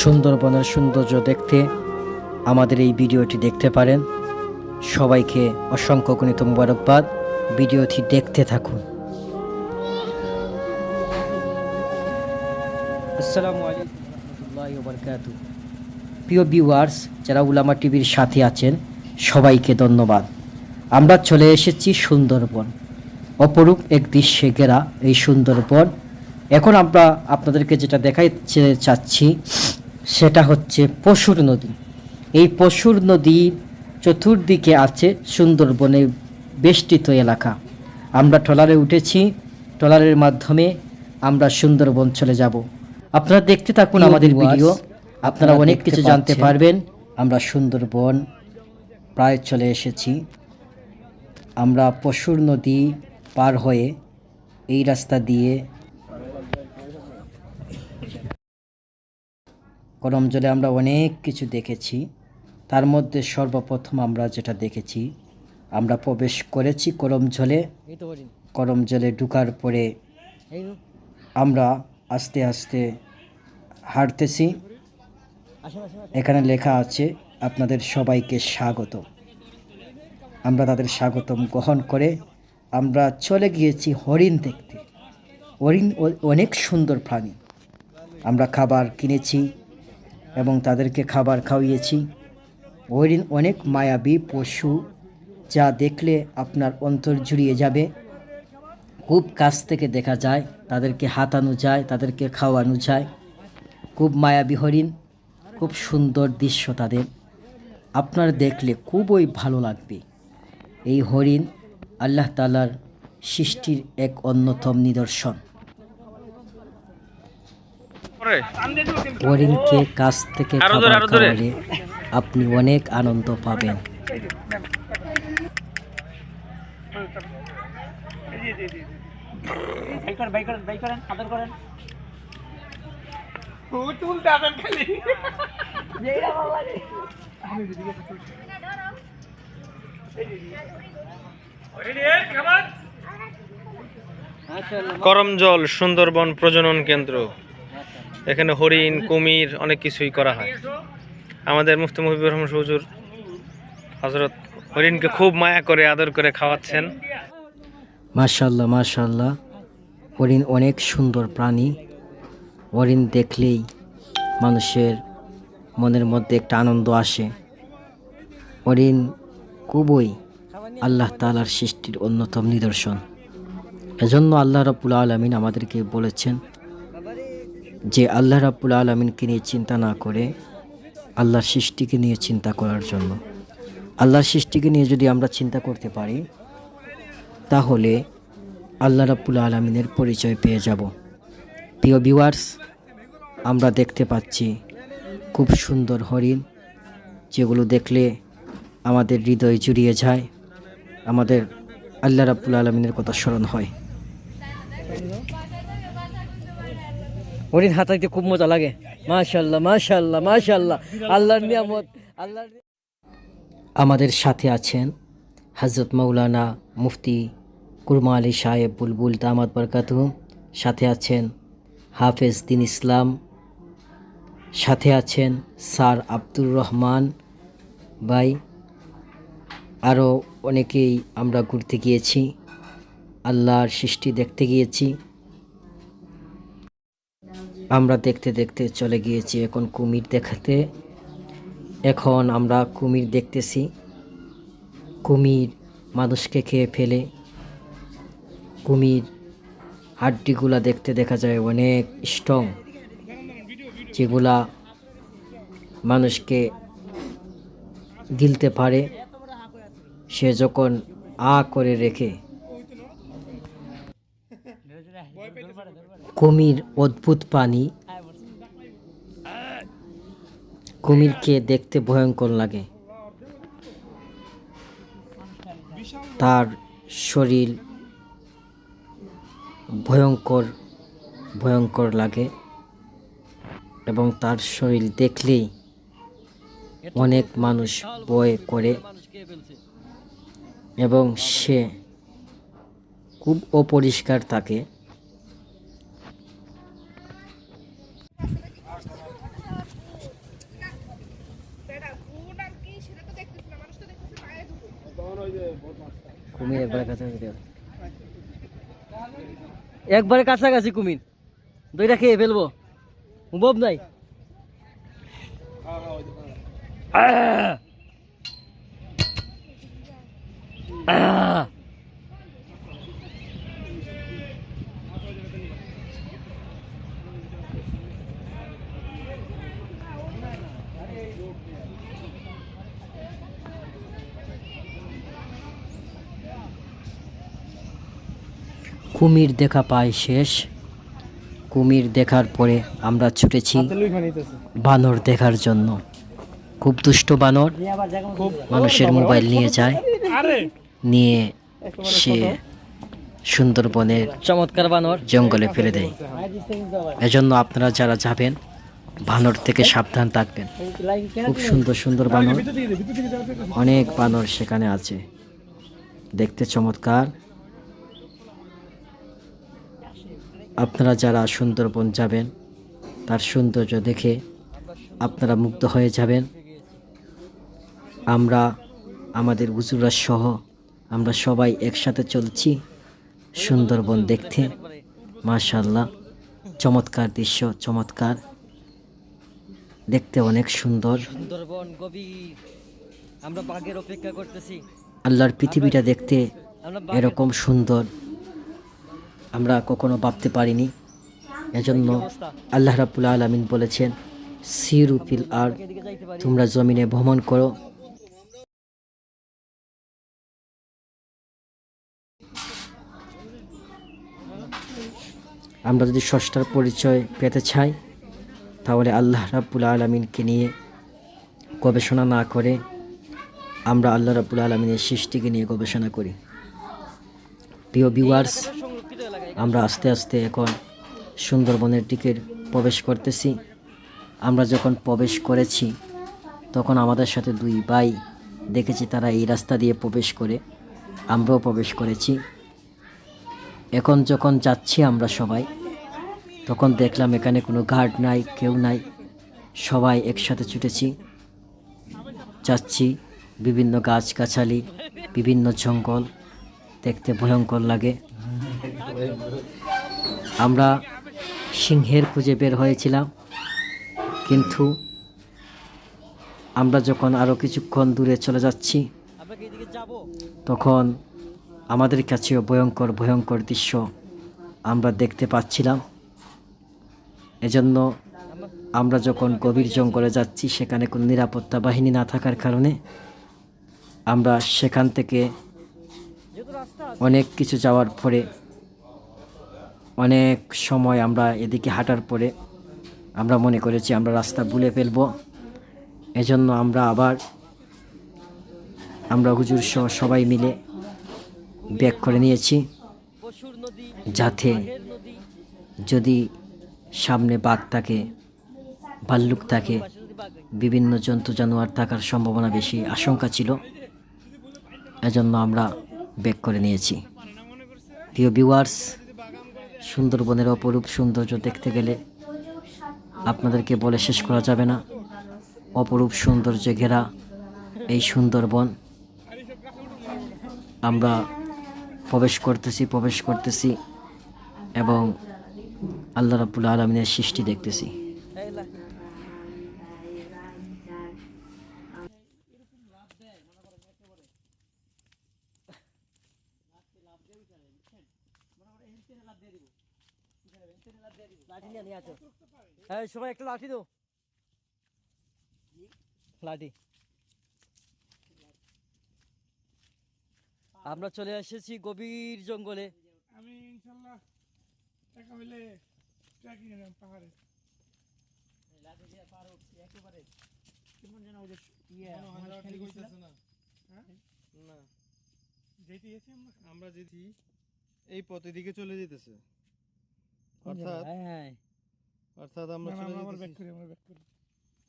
সুন্দরবনের সৌন্দর্য দেখতে আমাদের এই ভিডিওটি দেখতে পারেন। সবাইকে অসংখ্য গণিত মুবারকবাদ। ভিডিওটি দেখতে থাকুন। আসসালামু আলাইকুম রহমতুল্লাহি ওবরকাতু প্রিয় ভিউয়ার্স যারা উলামা টিভির সাথে আছেন, সবাইকে ধন্যবাদ। আমরা চলে এসেছি সুন্দরবন। অপরূপ এক দৃশ্যে ঘেরা এই সুন্দরবন। এখন আমরা আপনাদেরকে যেটা দেখাইতে চাচ্ছি সেটা হচ্ছে পশুর নদী। এই পশুর নদীর চতুর্দিকে আছে সুন্দরবনে বেষ্টিত এলাকা। আমরা ট্রলারে উঠেছি ট্রলারের মাধ্যমে আমরা সুন্দরবন চলে যাব। আপনারা দেখতে থাকুন আমাদের ভিডিও। আপনারা অনেক কিছু জানতে পারবেন। আমরা সুন্দরবন প্রায় চলে এসেছি। আমরা পশুর নদী পার হয়ে এই রাস্তা দিয়ে গরম জলে আমরা অনেক কিছু দেখেছি। তার মধ্যে সর্বপ্রথম আমরা যেটা দেখেছি, আমরা প্রবেশ করেছি করম জলে। করম জলে ঢুকার পরে আমরা আস্তে আস্তে হাঁটতেছি। এখানে লেখা আছে, আপনাদের সবাইকে স্বাগত। আমরা তাদের স্বাগতম গ্রহণ করে আমরা চলে গিয়েছি হরিণ দেখতে। হরিণ অনেক সুন্দর প্রাণী। আমরা খাবার কিনেছি এবং তাদেরকে খাবার খাওয়িয়েছি। হরিণ অনেক মায়াবী পশু যা দেখলে আপনার অন্তর জুড়িয়ে যাবে। খুব কাছ থেকে দেখা যায়, তাদেরকে হাতানো যায়, তাদেরকে খাওয়ানো যায়। খুব মায়াবী হরিণ, খুব সুন্দর দৃশ্য তাদের। আপনার দেখলে খুবই ভালো লাগবে। এই হরিণ আল্লাহ তালার সৃষ্টির এক অন্যতম নিদর্শন। হরিণকে কাছ থেকে খাবার খাওয়ালে আপনি অনেক আনন্দ পাবেন। করমজল সুন্দরবন প্রজনন কেন্দ্র। এখানে হরিণ, কুমির অনেক কিছুই করা হয়। আমাদের মুফতি মুহিবুর রহমান হুজুর হজরত হরিণকে খুব মায়া করে, আদর করে খাওয়াচ্ছেন। মাশাল্লাহ মাশাল্লাহ হরিণ অনেক সুন্দর প্রাণী। হরিণ দেখলেই মানুষের মনের মধ্যে একটা আনন্দ আসে। হরিণ খুবই আল্লাহ তালার সৃষ্টির অন্যতম নিদর্শন। এজন্য আল্লাহ রাব্বুল আলমিন আমাদেরকে বলেছেন যে আল্লাহ রাব্বুল আলমিনকে নিয়ে চিন্তা না করে আল্লাহর সৃষ্টিকে নিয়ে চিন্তা করার জন্য। আল্লাহর সৃষ্টিকে নিয়ে যদি আমরা চিন্তা করতে পারি, তাহলে আল্লাহ রাব্বুল আলমিনের পরিচয় পেয়ে যাব। প্রিয় ভিউয়ার্স আমরা দেখতে পাচ্ছি খুব সুন্দর হরিণ, যেগুলো দেখলে আমাদের হৃদয় জুড়িয়ে যায়, আমাদের আল্লাহ রাব্বুল আলমিনের কথা স্মরণ হয়। হরিণ হাতাইতে খুব মজা লাগে। মাশাল্লাহ মাশাল্লাহ মাশাল্লাহ আল্লাহর নিয়ামত, আল্লাহর আমাদের সাথে আছেন হজরত মৌলানা মুফতি কুরমা আলী সাহেব বুলবুল দামাদ বরকাতুম সাথে আছেন হাফেজ দিন ইসলাম। সাথে আছেন স্যার আব্দুর রহমান ভাই। আরও অনেকেই আমরা ঘুরতে গিয়েছি, আল্লাহর সৃষ্টি দেখতে গিয়েছি। আমরা দেখতে দেখতে চলে গিয়েছি এখন কুমির দেখাতে। এখন আমরা কুমির দেখতেছি। কুমির মানুষকে খেয়ে ফেলে। কুমির হাড্ডিগুলা দেখতে দেখা যায় অনেক স্ট্রং যেগুলা মানুষকে গিলতে পারে। সে যখন আ করে রেখে। কুমির অদ্ভুত প্রাণী কুমিরকে দেখতে ভয়ঙ্কর লাগে। তার শরীর ভয়ঙ্কর ভয়ঙ্কর লাগে এবং তার শরীর দেখলেই অনেক মানুষ ভয় করে এবং সে খুব অপরিষ্কার থাকে। কুমির একবারে কাছাকাছি। একবারে কাছাকাছি কুমির দইটা খেয়ে ফেলব বব নাই আহ! কুমির দেখা পায় শেষ। কুমির দেখার পরে আমরা ছুটেছি বানর দেখার জন্য। খুব দুষ্ট বানর। মানুষের মোবাইল নিয়ে যায়। নিয়ে সে সুন্দরবনের চমৎকার বানর। জঙ্গলে ফেলে দেয়। এজন্য আপনারা যারা যাবেন বানর থেকে সাবধান থাকবেন। খুব সুন্দর সুন্দর বানর। অনেক বানর সেখানে আছে। দেখতে চমৎকার। আপনারা যারা সুন্দরবন যাবেন তার সৌন্দর্য দেখে আপনারা মুগ্ধ হয়ে যাবেন। আমরা আমাদের উজুরা সহ আমরা সবাই একসাথে চলছি সুন্দরবন দেখতে। মাশাল্লাহ চমৎকার দৃশ্য চমৎকার। দেখতে অনেক সুন্দর। সুন্দরবন গভীর। আমরা বাঘের অপেক্ষা করতেছি। আল্লাহর পৃথিবীটা দেখতে এরকম সুন্দর। আমরা কখনো ভাবতে পারিনি। এজন্য আল্লাহ রাবুল আলমিন বলেছেন সিরুফিল আর তোমরা জমিনে ভ্রমণ করো। আমরা যদি ষষ্ঠার পরিচয় পেতে চাই, তাহলে আল্লাহ রাব্বুল আলমিনকে নিয়ে গবেষণা না করে আমরা আল্লাহ রাব্বুল আলমিনের সৃষ্টিকে নিয়ে গবেষণা করি। প্রিয় এলাকায় আমরা আস্তে আস্তে এখন সুন্দরবনের দিকে প্রবেশ করতেছি। আমরা যখন প্রবেশ করেছি, তখন আমাদের সাথে দুই ভাই দেখেছি তারা এই রাস্তা দিয়ে প্রবেশ করে। আমরাও প্রবেশ করেছি। এখন যখন যাচ্ছি আমরা সবাই, তখন দেখলাম এখানে কোনো গার্ড নাই, কেউ নাই। সবাই একসাথে ছুটেছি। যাচ্ছি বিভিন্ন গাছগাছালি, বিভিন্ন জঙ্গল, দেখতে ভয়ঙ্কর লাগে। আমরা সিংহের খুঁজে বের হয়েছিলাম, কিন্তু আমরা যখন আরও কিছুক্ষণ দূরে চলে যাচ্ছি, তখন আমাদের কাছেও ভয়ঙ্কর ভয়ঙ্কর দৃশ্য আমরা দেখতে পাচ্ছিলাম। এজন্য আমরা যখন গভীর জঙ্গলে যাচ্ছি, সেখানে কোনো নিরাপত্তা বাহিনী না থাকার কারণে আমরা সেখান থেকে অনেক কিছু যাওয়ার পরে অনেক সময় আমরা এদিকে হাঁটার পরে আমরা মনে করেছি আমরা রাস্তা ভুলে ফেলব। এজন্য আমরা আবার, আমরা হুজুর সহ সবাই মিলে ব্যাক করে নিয়েছি যাতে যদি সামনে বাঘ থাকে, ভাল্লুক থাকে, বিভিন্ন জন্তু জানোয়ার থাকার সম্ভাবনা বেশি আশঙ্কা ছিল, এজন্য আমরা ব্যাক করে নিয়েছি। প্রিয় ভিউয়ার্স সুন্দরবনের অপরূপ সৌন্দর্য দেখতে গেলে আপনাদেরকে বলে শেষ করা যাবে না। অপরূপ সৌন্দর্যে ঘেরা এই সুন্দরবন। আমরা প্রবেশ করতেছি প্রবেশ করতেছি এবং আল্লাহ রাবুল আলমিনের সৃষ্টি দেখতেছি এই লা- লাঠি নিয়ে নিয়ে আসো। এই সবাই একটা লাঠি দাও। লাঠি। আমরা চলে এসেছি গভীর জঙ্গলে। আমি ইনশাল্লাহ টাকা হইলে ট্রেকিং এর পাহাড়ে। কেমন যেন ওই যে ইয়ে হ্যাঁ? যেতে গেছি আমরা? আমরা এই পথের দিকে চলে যেতেছে। অর্থাৎ হ্যাঁ। অর্থাৎ আমরা আমরা ব্যাক করি আমরা ব্যাক করি।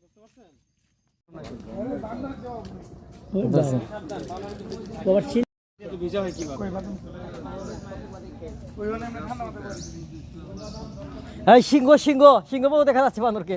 বুঝতে পারছেন সিংহ সিংহ সিংহ মতো দেখা যাচ্ছে বানরকে।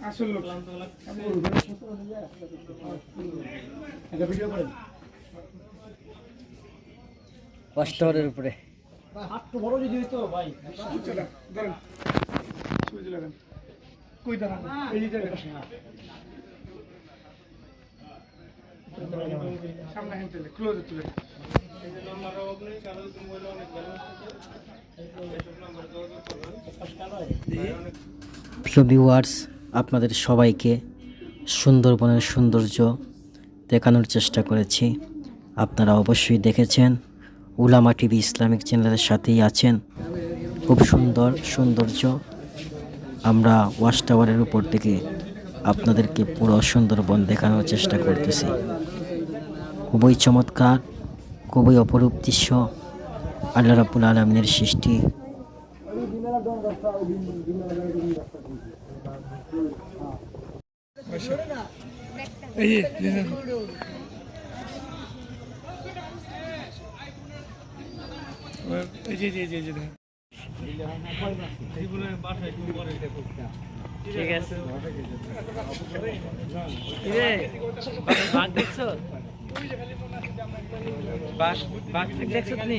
আসল লোক। একটা ভিডিও করেন। উপরে। বড় যদি হইতো ভাই। ধরেন। সুইচ লাগান কই দাঁড়ান? এই যে জায়গাটা। সামনে তুলে ক্লোজ তুলে। প্রিয় ভিউয়ার্স আপনাদের সবাইকে সুন্দরবনের সৌন্দর্য দেখানোর চেষ্টা করেছি। আপনারা অবশ্যই দেখেছেন, উলামা টিভি ইসলামিক চ্যানেলের সাথেই আছেন। খুব সুন্দর সৌন্দর্য। আমরা ওয়াচ টাওয়ারের উপর থেকে আপনাদেরকে পুরো সুন্দরবন দেখানোর চেষ্টা করতেছি। খুবই চমৎকার, খুবই অপরূপ দৃশ্য। আল্লাহ রাবুল আলমিনের সৃষ্টি। এই যে এই যে। এই যে ঠিক আছে। বাঘ দেখছ? বাঘ বাঘ দেখছ তুমি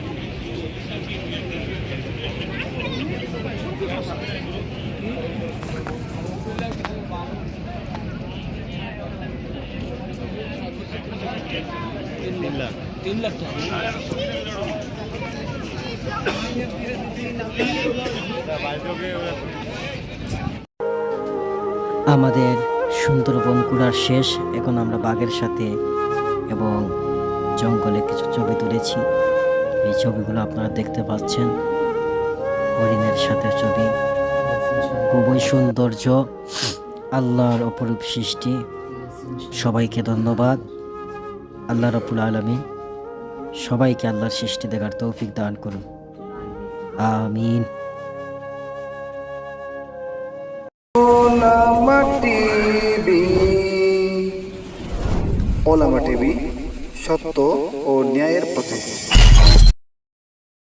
কাছে যাই কইটুকু দাম দেন না ধরেন থাকেন এখানে থাকেন মারাত্মক ক্যামেরা ভাই এত কাছে তিনজন না মানে আমাদের সুন্দরবন ঘোরার শেষ। এখন আমরা বাঘের সাথে এবং জঙ্গলে কিছু ছবি তুলেছি। এই ছবিগুলো আপনারা দেখতে পাচ্ছেন। হরিণের সাথে ছবি। খুবই সৌন্দর্য, আল্লাহর অপরূপ সৃষ্টি। সবাইকে ধন্যবাদ। আল্লাহ রবুল আলমী সবাইকে আল্লাহর সৃষ্টি দেখার তৌফিক দান করুন। আমিন। ওলামা টিভি, সত্য ও ন্যায়ের পথে।